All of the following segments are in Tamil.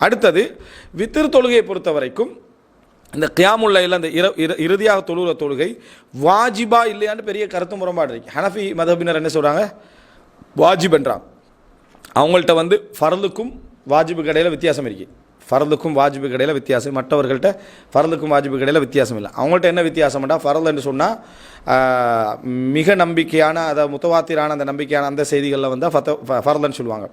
அடுத்தது வித்திரு தொழுகையை பொறுத்த வரைக்கும் இந்த கியாமுல்லையில் அந்த இர இறுதியாக தொழுகிற தொழுகை வாஜிபா இல்லையான்னு பெரிய கருத்து முரண்பாடு இருக்கு. ஹனஃபி மதபினர் என்ன சொல்கிறாங்க வாஜிப்ன்றாங்க அவங்கள்ட்ட வந்து ஃபரலுக்கும் வாஜிபுக்கு கடையில் வித்தியாசம் இருக்குது ஃபர்லுக்கும் வாஜிபுக்கு கடையில் வித்தியாசம். மற்றவர்கள்ட்ட ஃபரலுக்கும் வாஜிபுக்கு கடையில் வித்தியாசம் இல்லை. அவங்கள்ட்ட என்ன வித்தியாசம்டா ஃபர்லுன்னு சொன்னால் மிக நம்பிக்கையான அதை முத்தவாத்திரான அந்த நம்பிக்கையான அந்த செய்திகளில் வந்து ஃபத்த ஃபர்லன்னு சொல்லுவாங்க.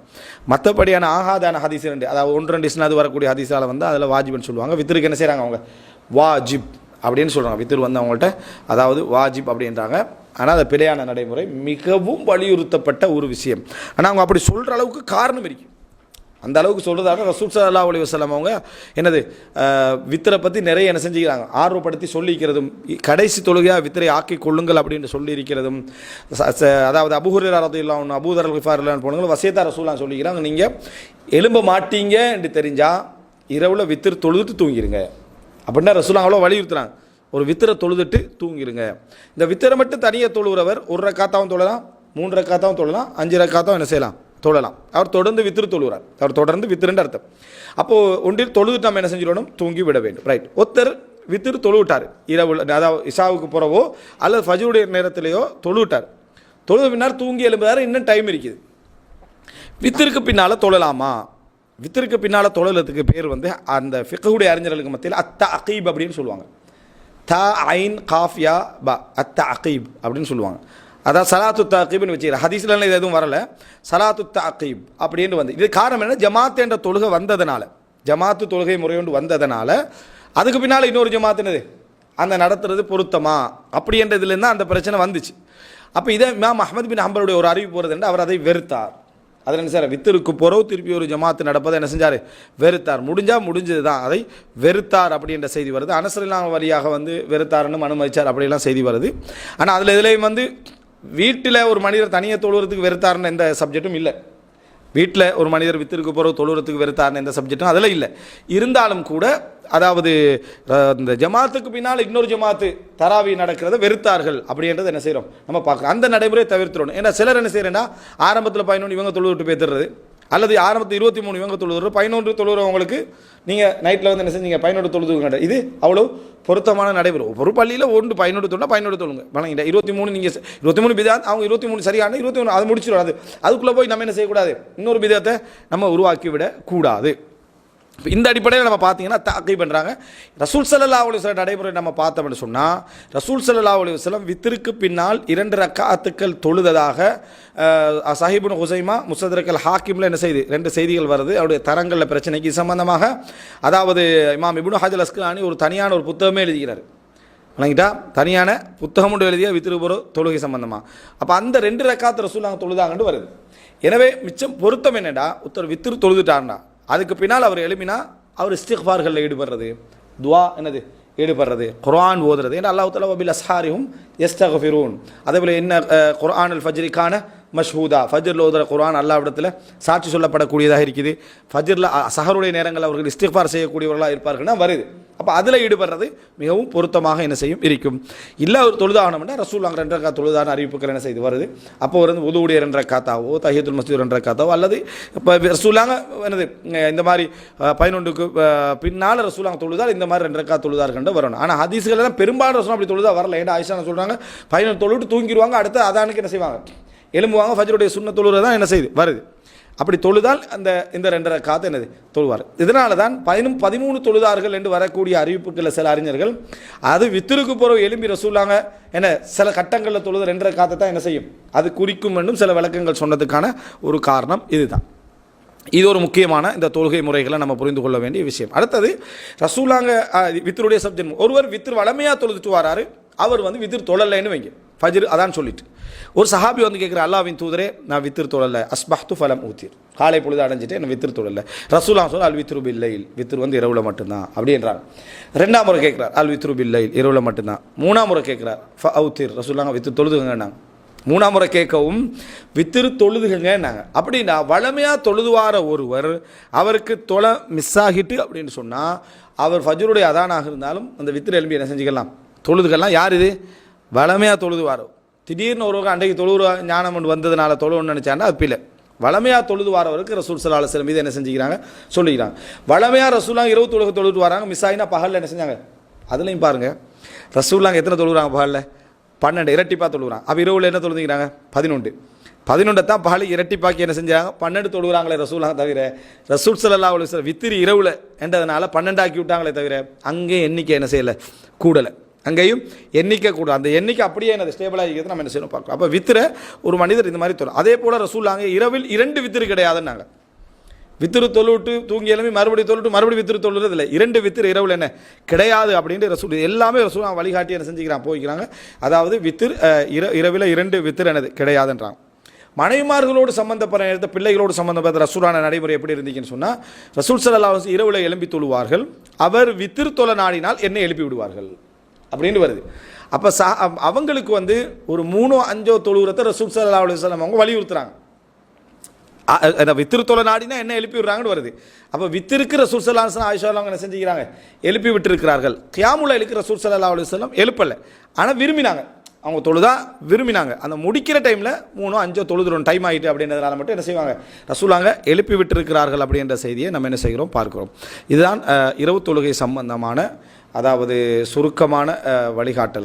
மற்றபடியான ஆகாதான ஹதீஸ் ரெண்டு அதாவது ஒன்று ரெண்டு இஸ்னாது வரக்கூடிய ஹதீஸால் வந்து அதில் வாஜிப்னு சொல்லுவாங்க. வித்திருக்கு என்ன செய்கிறாங்க அவங்க? வாஜிப் அப்படின்னு சொல்கிறாங்க வித்திரு வந்து அவங்கள்ட்ட அதாவது வாஜிப் அப்படின்றாங்க. ஆனால் அது பிழையான நடைமுறை. மிகவும் வலியுறுத்தப்பட்ட ஒரு விஷயம். ஆனால் அவங்க அப்படி சொல்கிற அளவுக்கு காரணம் இருக்குது அந்த அளவுக்கு சொல்கிறதாக ரசூல் சல்லா அலி வசலம் அவங்க என்னது வித்தரை வித்திரை பற்றி நிறைய என்ன செஞ்சுக்கிறாங்க. ஆர்வப்படுத்தி சொல்லிக்கிறதும் கடைசி தொழுகையாக வித்தரை ஆக்கி கொள்ளுங்கள் அப்படின்னு சொல்லியிருக்கிறதும் அதாவது ச- ச- அதாவது அபுஹுரர் ரதில்லாம் அபூதர் விஃபார்லான்னு போனவங்க வசியத்தா ரசூலாம் சொல்லிக்கிறாங்க. நீங்கள் எலும்ப மாட்டீங்க என்று தெரிஞ்சால் இரவில் வித்திர தொழுதுட்டு தூங்கிடுங்க அப்படின்னா ரசூலாம் அவ்வளோ வலியுறுத்துறாங்க. ஒரு வித்திரை தொழுதுட்டு தூங்கிடுங்க இந்த வித்திரை மட்டும் தனியாக தொழுகிறவர் ஒரு ரக்காத்தாவும் தொழலாம் மூன்று ரக்காத்தாவும் தொழலாம் அஞ்சு ரக்காத்தாவும் என்ன செய்யலாம்? தொழலாம். அவர் தொடர்ந்து வித்திரு தொழுகிறார். அவர் தொடர்ந்து வித்துருன்ற அர்த்தம். அப்போது ஒன்றில் தொழுதுட்டு நம்ம என்ன செஞ்சிடணும்? தூங்கி விட வேண்டும். ரைட் ஒருத்தர் வித்திரு தொழுவிட்டார். இரவு அதாவது இஷாவுக்கு போகிறவோ அல்லது ஃபஜ்ருடைய நேரத்திலேயோ தொழுவிட்டார். தொழுது பின்னால் தூங்கி எழும்புறாரு இன்னும் டைம் இருக்குது. வித்திற்கு பின்னால் தொழலாமா? வித்திற்கு பின்னால் தொழலத்துக்கு பேர் வந்து அந்த ஃபிக்குடைய அறிஞர்களுக்கு மத்தியில் அத்த அகீப் அப்படின்னு சொல்லுவாங்க. த ஐன் காஃப்யா ப அத்த அகீப் அப்படின்னு சொல்லுவாங்க. அதான் சலாத்து தாக்கீப்னு வச்சுக்கிறேன். ஹதீஸ்லாம் இது எதுவும் வரல. சலாத்து தாக்கீப் அப்படின்னு வந்து இது காரணம் என்ன ஜமாத் என்ற தொழுகை வந்ததுனால ஜமாத்து தொழுகை முறையொன்று வந்ததுனால அதுக்கு பின்னால் இன்னொரு ஜமாத்துனது அந்த நடத்துறது பொருத்தமா? அப்படின்றதுலேருந்து அந்த பிரச்சனை வந்துச்சு. அப்போ இதை மேம் அஹமது பின் அம்பருடைய ஒரு அறிவு போகிறது என்று அவர் அதை வெறுத்தார். அதில் என்ன சார் வித்திருக்கு போறவு திருப்பி ஒரு ஜமாத்து நடப்பதை என்ன செஞ்சார்? வெறுத்தார். முடிஞ்சால் முடிஞ்சது தான் அதை வெறுத்தார் அப்படின்ற செய்தி வருது. அனசரெல்லாம் வழியாக வந்து வெறுத்தார்னு அனுமதித்தார் அப்படிலாம் செய்தி வருது. ஆனால் அதில் இதுலேயும் வந்து வீட்டில் ஒரு மனிதர் தனியாக தொழுகிறதுக்கு வெறுத்தார்னு எந்த சப்ஜெக்ட்டும் இல்லை. வீட்டில் ஒரு மனிதர் வித்திருக்கு போகிற தொழுகிறதுக்கு வெறுத்தார்னு எந்த சப்ஜெக்டும் அதில் இல்லை. இருந்தாலும் கூட அதாவது இந்த ஜமாத்துக்கு பின்னால் இன்னொரு ஜமாத்து தராவி நடக்கிறத வெறுத்தார்கள் அப்படின்றத என்ன செய்கிறோம் நம்ம பார்க்கலாம் அந்த நடைமுறையை தவிர்த்துடணும் ஏன்னா சிலர் என்ன செய்கிறேன்னா ஆரம்பத்தில் பயணம் இவங்க தொழுவிட்டு பேத்துறது. அல்லது ஆரம்பத்து இருபத்தி மூணு இவங்க தொழுதுற பதினொன்று தொழுகிறவங்களுக்கு நீங்கள் நைட்டில் வந்து என்ன செஞ்சீங்க? பதினொன்று தொழுதுங்க இது அவ்வளோ பொருத்தமான நடைபெறும். ஒரு பள்ளியில் ஒன்று பதினொன்று தொழில் பதினொன்று தொழுங்க. வணங்கிட்ட. இருபத்தி மூணு நீங்கள் இருபத்தி மூணு பிதாத் அவங்க இருபத்தி மூணு சரியான இருபத்தி மூணு அது முடிச்சிடும் அது அதுக்குள்ளே போய் நம்ம என்ன செய்யக்கூடாது? இன்னொரு பிதத்தை நம்ம உருவாக்கி விடக்கூடாது இந்த அடிப்படையில் நம்ம பார்த்தீங்கன்னா தாக்கை பண்ணுறாங்க ரசூல் சல்லா அலி வஸல்லம் நடைமுறை நம்ம பார்த்தோம்னு சொன்னால் ரசூல் சல்லா அலி வஸல்லம் வித்திருக்கு பின்னால் இரண்டு ரக்காத்துக்கள் தொழுததாக சஹிபுன் ஹுசைமா முசதரக்கல் ஹாக்கிமில் என்ன செய்தி ரெண்டு செய்திகள் வருது. அவருடைய தரங்களில் பிரச்சனைக்கு சம்பந்தமாக. அதாவது இமாம் இப்னு ஹாஜல் அஸ்கலானி ஒரு தனியான ஒரு புத்தகமே எழுதுகிறார். வணங்கிட்டா தனியான புத்தகம் ஒன்று எழுதிய வித்திருபுர தொழுகை சம்பந்தமாக அப்போ அந்த ரெண்டு ரக்காத்து ரசூல் நாங்கள் தொழுதாங்கன்னு வருது. எனவே மிச்சம் பொருத்தம் என்னடா? ஒருத்தர் வித்திரு தொழுதுட்டார்னா அதுக்கு பின்னால் அவர் எழுப்பினா அவர் இஸ்திஃபார்களில் ஈடுபடுறது. துவா என்னது? ஈடுபடுறது. குரான் ஓதுறது. ஏன்னா அல்லாஹ் தலா வபில் அஸ்ஹாரிஹும் எஸ்தகஃபிரூன் அதே போல் என்ன குரான் அல் ஃபஜ்ரிக்கான மஷ்ஹூதா ஃபஜ்ரில் ஓதுற குரான் அல்லாவிடத்தில் சாட்சி சொல்லப்படக்கூடியதாக இருக்குது. ஃபஜ்ரில் சஹருடைய நேரங்கள் அவர்கள் இஸ்திஃபார் செய்யக்கூடியவர்களாக இருப்பார்கள்னா வருது. அப்போ அதில் ஈடுபடுறது மிகவும் பொருத்தமாக என்ன செய்யும்? இருக்கும். இல்லை ஒரு தொழுதாகணும்னா ரசூல் அங்கே ரெண்டு ரக்கா தொழுதான அறிவிப்புகள் என்ன செய்து வருது. அப்போ வந்து உதவுடைய ரெண்டு காத்தாவோ தஹியத்துல் மசூத் ரெண்டு காத்தாவோ அல்லது இப்போ ரசூலாங்க என்னது இந்த மாதிரி பதினொன்றுக்கு பின்னால் ரசூலாங்க தொழுதால் இந்த மாதிரி ரெண்டு ரக்கா தொழுதார்கள் வரணும். ஆனால் ஹதீஸ்கள் எல்லாம் பெரும்பாலும் ரசூலம் அப்படி தொழுதா வரல. ஏன்னா ஆயிஷா சொல்கிறாங்க பதினொன்று தொழுவிட்டு தூங்கிடுவாங்க அடுத்து அதானுக்கு என்ன செய்வாங்க? எலும்புவாங்க ஃபஜருடைய சுண்ண தொழுகிறது தான் என்ன செய்யுது வருது. அப்படி தொழுதால் அந்த இந்த ரெண்டரை காத்து என்னது? தொழுவார். இதனால தான் பதினும் பதிமூணு தொழுதார்கள் என்று வரக்கூடிய அறிவிப்புகளில் சில அறிஞர்கள் அது வித்திருக்கு போகிற எலும்பி ரசூலாங்க என்ன சில கட்டங்களில் தொழுது ரெண்டரை காத்தை தான் என்ன செய்யும்? அது குறிக்கும் என்றும் சில விளக்கங்கள் சொன்னதுக்கான ஒரு காரணம் இதுதான். இது ஒரு முக்கியமான இந்த தொழுகை முறைகளை நம்ம புரிந்து கொள்ள வேண்டிய விஷயம். அடுத்தது ரசூலாங்க வித்தருடைய சப்ஜெக்ட். ஒருவர் வித்திர் வளமையாக தொழுதுட்டு வராரு அவர் வந்து வித்திர் தொழலைன்னு வைங்க. ஃபஜ்ர் அதான் சொல்லிட்டு. ஒரு சஹாபி வந்து கேட்குற அல்லாவின் தூதரே நான் வித்திர் தொழல அஸ்பஹ்து ஃபலம் ஊத்தீர். காலை பொழுது அடைஞ்சிட்டு என்ன வித்திர் தொழல ரசூலா சொல் அல் வித்ரு பில்லையில் வித்திரு வந்து இரவுல மட்டும்தான் அப்படின்றாங்க ரெண்டாம் முறை கேட்குறார் அல் வித்ரு பில்லையில் இரவுல மட்டும்தான். மூணாம் முறை கேட்குறார் ஃப அவுத்தீர். ரசூலாங்க வித்திரு தொழுதுங்கன்னாங்க மூணாம் முறை கேட்கவும் வித்திரு தொழுதுகங்கன்னாங்க அப்படின்னா வளமையாக தொழுதுவார ஒருவர் அவருக்கு தொலை மிஸ் ஆகிட்டு அப்படின்னு சொன்னால் அவர் ஃபஜ்ருடைய அதானாக இருந்தாலும் அந்த வித்திரு எலும்பி என்ன செஞ்சுக்கலாம்? தொழுதுகள்லாம் யார் இது? வளமையாக தொழுதுவாரோ. திடீர்னு ஒருவங்க அன்றைக்கு தொழுவ ஞானம் ஒன்று வந்ததுனால தொழுவுன்னு நினச்சாருன்னா அது பிள்ளை வளமையாக தொழுது வாரவருக்கு ரசூல் சல்லா அலுவலம் மீது என்ன செஞ்சுக்கிறாங்க? சொல்லிக்கிறாங்க. வளமையாக ரசூலாங்க இரவு தொழுக தொழுது வராங்க மிஸ் ஆகினா பகலில் என்ன செஞ்சாங்க? அதுலேயும் பாருங்கள் ரசூலாங்க எத்தனை தொழுகிறாங்க பகலில்? பன்னெண்டு இரட்டிப்பாக தொழுகிறாங்க. அப்போ இரவுல என்ன தொழுதுங்கிறாங்க? பதினொன்று. பதினொன்றை தான் பகலை இரட்டிப்பாக்கி என்ன செஞ்சாங்க பன்னெண்டு தொழுகிறாங்களே ரசூலாங்க தவிர ரசூல் சல்லா அலுவலம் வித்திரி இரவுல என்றதுனால பன்னெண்டாக்கி விட்டாங்களே தவிர அங்கேயும் எண்ணிக்கை என்ன செய்யலை? கூடலை. அங்கேயும் எண்ணிக்கை கூட அந்த எண்ணிக்கை அப்படியே என்னது ஸ்டேபிளாக இருக்கிறது நம்ம என்ன செய்யணும் பார்க்கலாம் அப்போ வித்திர ஒரு மனிதர் இந்த மாதிரி தொழில் அதே போல் ரசூலாங்க இரவில் இரண்டு வித்திரு கிடையாதுன்னாங்க. வித்திரு தொழுவிட்டு தூங்கி எழுப்பி மறுபடியும் தொழுட்டு மறுபடியும் வித்திரு தொழுறது இல்லை இரண்டு வித்திரு இரவில் என்ன? கிடையாது அப்படின்ட்டு ரசூல் எல்லாமே ரசூல் வழிகாட்டி என்ன செஞ்சுக்கிறான் போய்க்கிறாங்க. அதாவது வித்திரு இர இரவில் இரண்டு வித்திர் என்னது? கிடையாதுன்றாங்க. மனைவிமார்களோடு சம்மந்தப்பட்ட நேரத்தில் பிள்ளைகளோடு சம்மந்தப்பட்ட ரசூலான நடைமுறை எப்படி இருந்தீங்கன்னு சொன்னால் ரசூல் சல்லா இரவில் எழும்பி தொழுவார்கள். அவர் வித்திரு தொலை நாடினால் என்னை எழுப்பி விடுவார்கள். அப்படின்னு வருது. அப்போ சா அவங்களுக்கு வந்து ஒரு மூணோ அஞ்சோ தொழுகிறத ரசூல் சல்லா அலுவலம் அவங்க வலியுறுத்துறாங்க. அந்த வித்திரு தொலை நாடினா என்ன எழுப்பி விடுறாங்கன்னு வருது. அப்போ வித்திருக்கு ரசூல் சல்லா அலுவலம் ஆயிஷா அவங்க என்ன செஞ்சுக்கிறாங்க? எழுப்பி விட்டுருக்கிறார்கள். கியாமுல எழுக்கிற ரசூல் சல்லா அலுவலம் எழுப்பலை. ஆனால் விரும்பினாங்க. அவங்க தொழுதா விரும்பினாங்க. அந்த முடிக்கிற டைமில் மூணோ அஞ்சோ தொழுதுறோம் டைம் ஆகிட்டு அப்படின்றதுனால மட்டும் என்ன செய்வாங்க? ரசூலாங்க எழுப்பி விட்டிருக்கிறார்கள் அப்படின்ற செய்தியை நம்ம என்ன செய்கிறோம்? பார்க்கிறோம். இதுதான் இரவு தொழுகை சம்பந்தமான அதாவது சுருக்கமான வழிகாட்டல் வழிகாட்டல்கள்.